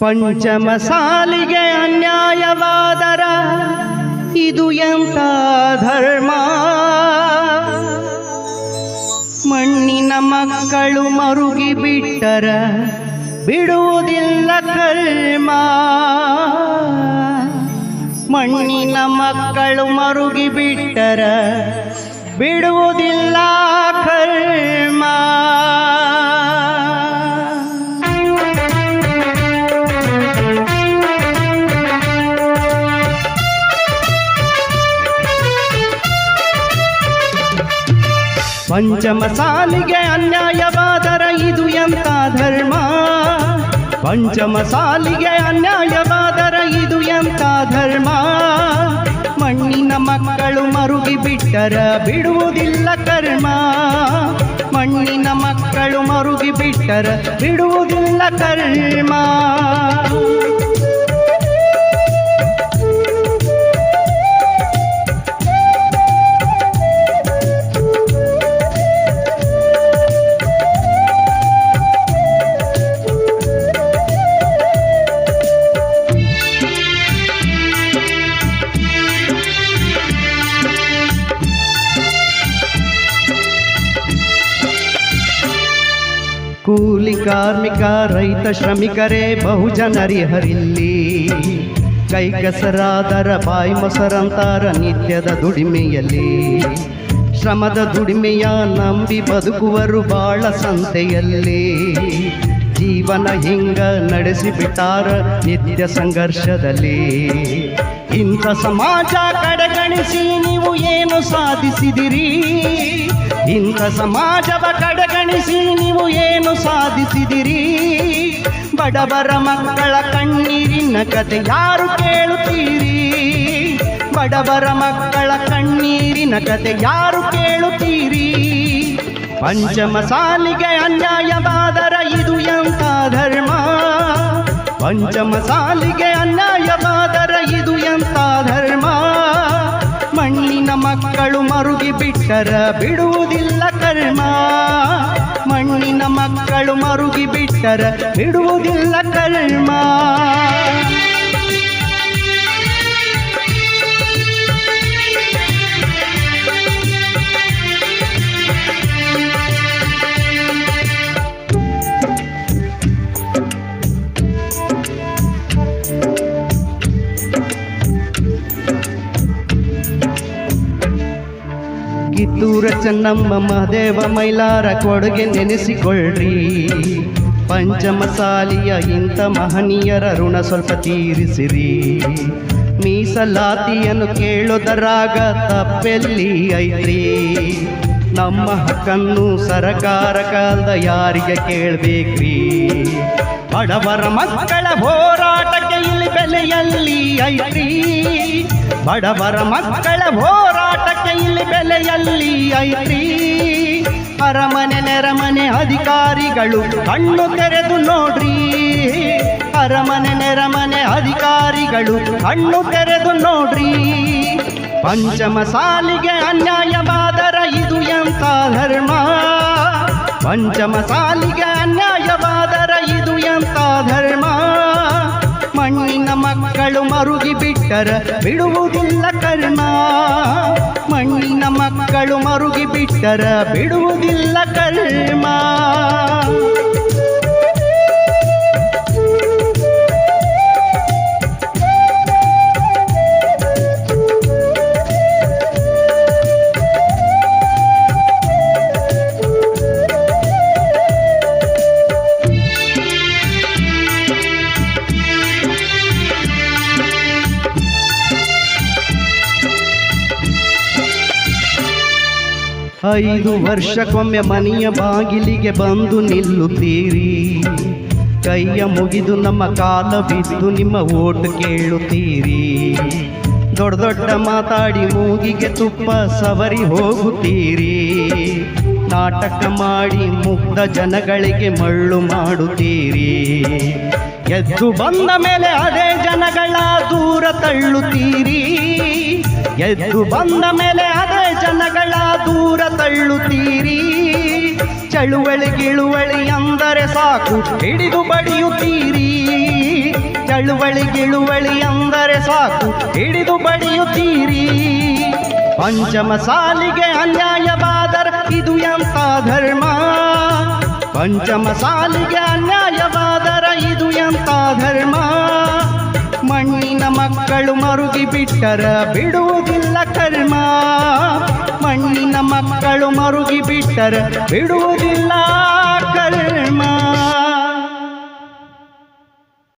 ಪಂಚಮ ಸಾಲಿಗೆ ಅನ್ಯಾಯವಾದರ ಇದು ಎಂತ ಧರ್ಮ? ಮಣ್ಣಿನ ಮಕ್ಕಳು ಮರುಗಿ ಬಿಟ್ಟರ ಬಿಡುವುದಿಲ್ಲ ಕರ್ಮ. ಮಣ್ಣಿನ ಮಕ್ಕಳು ಮರುಗಿ ಬಿಟ್ಟರ ಬಿಡುವುದಿಲ್ಲ ಕರ್ಮ. ಪಂಚಮ ಸಾಲಿಗೆ ಅನ್ಯಾಯವಾದರ ಇದು ಎಂತ ಧರ್ಮ? ಪಂಚಮ ಸಾಲಿಗೆ ಅನ್ಯಾಯವಾದರ ಇದು ಎಂತ ಧರ್ಮ? ಮಣ್ಣಿನ ಮಕ್ಕಳು ಮರುಗಿ ಬಿಟ್ಟರ ಬಿಡುವುದಿಲ್ಲ ಕರ್ಮ. ಮಣ್ಣಿನ ಮಕ್ಕಳು ಮರುಗಿ ಬಿಟ್ಟರ ಬಿಡುವುದಿಲ್ಲ ಕರ್ಮ. ಕೂಲಿ ಕಾರ್ಮಿಕ, ರೈತ, ಶ್ರಮಿಕರೇ ಬಹುಜನರಿಹರಿಲ್ಲಿ ಕೈ ಕೆಸರಾದರ ಬಾಯಿ ಮೊಸರಂತಾರ ನಿತ್ಯದ ದುಡಿಮೆಯಲ್ಲಿ. ಶ್ರಮದ ದುಡಿಮೆಯ ನಂಬಿ ಬದುಕುವರು ಬಾಳ ಸಂತೆಯಲ್ಲಿ. ಜೀವನ ಹಿಂಗ ನಡೆಸಿಬಿಟ್ಟಾರ ನಿತ್ಯ ಸಂಘರ್ಷದಲ್ಲಿ. ಇಂಥ ಸಮಾಜ ಕಡೆಗಣಿಸಿ ನೀವು ಏನು ಸಾಧಿಸಿದಿರಿ? ಇಂಥ ಸಮಾಜವ ಕಡೆಗಣಿಸಿ ನೀವು ಏನು ಸಾಧಿಸಿದಿರಿ? ಬಡವರ ಮಕ್ಕಳ ಕಣ್ಣೀರಿನ ಕತೆ ಯಾರು ಕೇಳುತ್ತೀರಿ? ಬಡವರ ಮಕ್ಕಳ ಕಣ್ಣೀರಿನ ಕತೆ ಯಾರು ಕೇಳುತ್ತೀರಿ? ಪಂಚಮ ಸಾಲಿಗೆ ಅನ್ಯಾಯವಾದರ ಇದು ಎಂಥ ಧರ್ಮ? ಪಂಚಮ ಸಾಲಿಗೆ ಅನ್ಯಾಯವಾದರ ಬಿಟ್ಟರ ಬಿಡುವುದಿಲ್ಲ ಕರ್ಮ. ಮಣ್ಣಿನ ಮಕ್ಕಳು ಮರುಗಿ ಬಿಟ್ಟರ ಬಿಡುವುದಿಲ್ಲ ಕರ್ಮ. ಕಿತ್ತೂರ ಚೆನ್ನಮ್ಮ ಮಹದೇವ ಮೈಲಾರ ಕೊಡುಗೆ ನೆನೆಸಿಕೊಳ್ಳ್ರಿ ಪಂಚಮಸಾಲಿಯ ಇಂಥ ಮಹನೀಯರ ಋಣ ಸ್ವಲ್ಪ ತೀರಿಸಿರಿ. ಮೀಸಲಾತಿಯನ್ನು ಕೇಳೋದರಾಗ ತಪ್ಪೆಲ್ಲಿ ಐತ್ರಿ? ನಮ್ಮ ಹಕ್ಕನ್ನು ಸರಕಾರ ಕಾಲದ ಯಾರಿಗೆ ಕೇಳಬೇಕ್ರಿ? ಬಡವರ ಮಕ್ಕಳ ಹೋರಾಟಕ್ಕೆ ಇಲ್ಲಿ ಬೆಲೆಯಲ್ಲಿ ಐತ್ರಿ. ಬಡವರ ಮಕ್ಕಳ ಇಲ್ಲಿ ಬೆಲೆಯಲ್ಲಿ ಐತ್ರಿ. ಅರಮನೆ ನೆರಮನೆ ಅಧಿಕಾರಿಗಳು ಕಣ್ಣು ತೆರೆದು ನೋಡ್ರಿ. ಅರಮನೆ ನೆರಮನೆ ಅಧಿಕಾರಿಗಳು ಕಣ್ಣು ತೆರೆದು ನೋಡ್ರಿ. ಪಂಚಮ ಸಾಲಿಗೆ ಅನ್ಯಾಯವಾದರ ಇದು ಎಂತ ಧರ್ಮ? ಪಂಚಮ ಸಾಲಿಗೆ ಅನ್ಯಾಯವಾದರ ಇದು ಎಂತ ಧರ್ಮ? ಮಣ್ಣಿನ ಮಕ್ಕಳು ಮರುಗಿ ಬಿಟ್ಟರ ಬಿಡುವುದಿಲ್ಲ ಕರ್ಮ. ಮಕ್ಕಳು ಮರುಗಿ ಬಿಟ್ಟರ ಬಿಡುವುದಿಲ್ಲ ಕರ್ಮ. ಐದು ವರ್ಷಕ್ಕೊಮ್ಮೆ ಮನೆಯ ಬಾಗಿಲಿಗೆ ಬಂದು ನಿಲ್ಲುತ್ತೀರಿ. ಕೈಯ ಮುಗಿದು ನಮ್ಮ ಕಾಲ ಬಿದ್ದು ನಿಮ್ಮ ಓಟು ಕೇಳುತ್ತೀರಿ. ದೊಡ್ಡ ದೊಡ್ಡ ಮಾತಾಡಿ ಮೂಗಿಗೆ ತುಪ್ಪ ಸವರಿ ಹೋಗುತ್ತೀರಿ. ನಾಟಕ ಮಾಡಿ ಮುಗ್ಧ ಜನಗಳಿಗೆ ಮಳ್ಳು ಮಾಡುತ್ತೀರಿ. ಎದ್ದು ಬಂದ ಮೇಲೆ ಅದೇ ಜನಗಳ ದೂರ ತಳ್ಳುತ್ತೀರಿ. ಎದ್ದು ಬಂದ ಮೇಲೆ ಅದೇ ಜನಗಳ ದೂರ ತಳ್ಳುತ್ತೀರಿ. ಚಳುವಳಿ ಗಿಳುವಳಿ ಅಂದರೆ ಸಾಕು, ಹಿಡಿದು ಬಡಿಯುತ್ತೀರಿ. ಚಳುವಳಿ ಗಿಳುವಳಿ ಅಂದರೆ ಸಾಕು, ಹಿಡಿದು ಬಡಿಯುತ್ತೀರಿ. ಪಂಚಮ ಸಾಲಿಗೆ ಅನ್ಯಾಯವಾದರ ಇದು ಎಂತ ಧರ್ಮ? ಪಂಚಮ ಸಾಲಿಗೆ ಅನ್ಯಾಯವಾದರ ಇದು ಎಂತ ಧರ್ಮ? ಮಕ್ಕಳು ಮರುಗಿ ಬಿಟ್ಟರ ಬಿಡುವುದಿಲ್ಲ ಕರ್ಮ. ಮಣ್ಣಿನ ಮಕ್ಕಳು ಮರುಗಿ ಬಿಟ್ಟರ ಬಿಡುವುದಿಲ್ಲ ಕರ್ಮ.